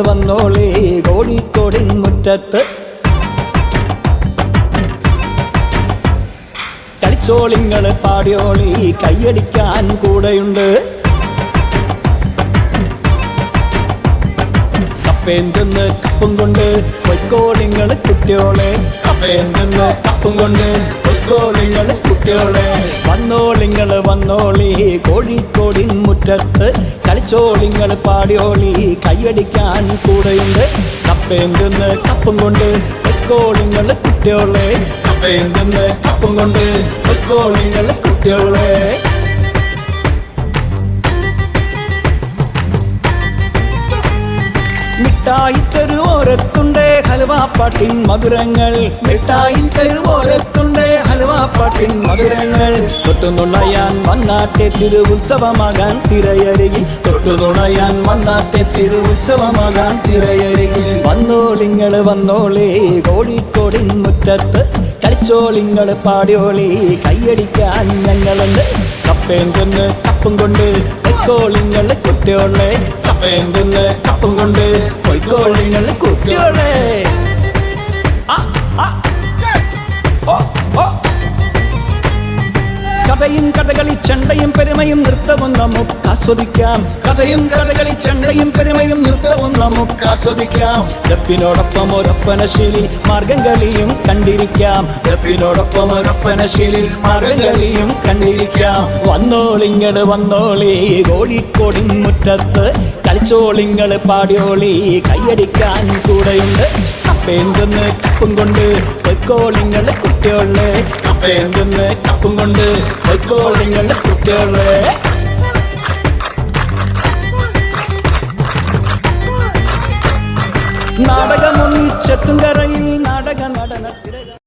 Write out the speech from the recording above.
വന്നോളേ. കോഴിക്കോടിൻ മുറ്റത്ത്. കളിച്ചോളിങ്ങൾ പാടിയോളി. കൈയടിക്കാൻ കൂടെയുണ്ട്. കപ്പേന്തെന്ന് കപ്പും കൊണ്ട് കൊയ്ക്കോളിങ്ങൾ കുട്ടിയോളെ. കപ്പേന്തെന്ന് കപ്പും കൊണ്ട് വന്നോളി കോഴിക്കോടിൻ മുറ്റത്ത് കളിച്ചോളിങ്ങൾ പാടിയോളി കൈയടിക്കാൻ കൂടെയുണ്ട്. കപ്പേന്തെന്ന് കപ്പും കൊണ്ട് കോളിങ്ങൾ കുട്ടിയോളെ കപ്പേന്തെന്ന് കപ്പും കൊണ്ട് കോളിങ്ങൾ കുട്ടിയോളെ മിഠായി തെരുവോരത്തുണ്ട് ഹൽവാപ്പാട്ടിൻ മധുരങ്ങൾ മിഠായി തെരുവോരത്തുണ്ട് ഹൽവാപ്പാട്ടിൻ മധുരങ്ങൾ. തൊട്ടുനുണയാൻ വന്നാട്ടെ തിരു ഉത്സവമാകാൻ തിരയരികിൽ തൊട്ടുനുണയാൻ വന്നാട്ടെ തിരു ഉത്സവമാകാൻ തിരയരികിൽ വന്നോളിങ്ങൾ വന്നോളേ കോഴിക്കോടിൻ മുറ്റത്ത് കളിച്ചോളിങ്ങൾ പാടിയോളി കൈയടിക്കാൻ ഞങ്ങളുണ്ട്. കപ്പേന്തെന്ന് കപ്പും കൊണ്ട് പൊയ്ക്കോളിങ്ങൾ കുട്ടിയോളെ കപ്പേന്തെന്ന് കപ്പും കൊണ്ട് പൊയ്ക്കോളിങ്ങൾ കുട്ടിയോളെ. കഥകളി ചണ്ടയും പെരുമയും നൃത്തവും നമുക്ക് ആസ്വദിക്കാം. കഥയും കഥകളി ചണ്ടയും പെരുമയും നൃത്തവും നമുക്ക് ആസ്വദിക്കാം. ദപ്പിനോടൊപ്പം ഒരൊപ്പന ശീലിൽ മാർഗം കളിയും കണ്ടിരിക്കാം. ദപ്പിനോടൊപ്പം ഒരൊപ്പന ശീലിൽ മാർഗം കളിയും കണ്ടിരിക്കാം. വന്നോളിങ്ങൾ വന്നോളി കോഴിക്കോടിൻ മുറ്റത്ത് കളിച്ചോളിങ്ങൾ പാടിയോളി കൈയടിക്കാൻ കൂടെയുണ്ട്. കപ്പേന്തെന്ന് കപ്പും കൊണ്ട് പൊയ്ക്കോളിങ്ങൾ കുട്ടികളെ. കപ്പേന്തെന്ന് കപ്പും കൊണ്ട് പൊയ്ക്കോളിങ്ങൾ കുട്ടികളെ. നാടകമൊന്നിച്ചെത്തും കരയിൽ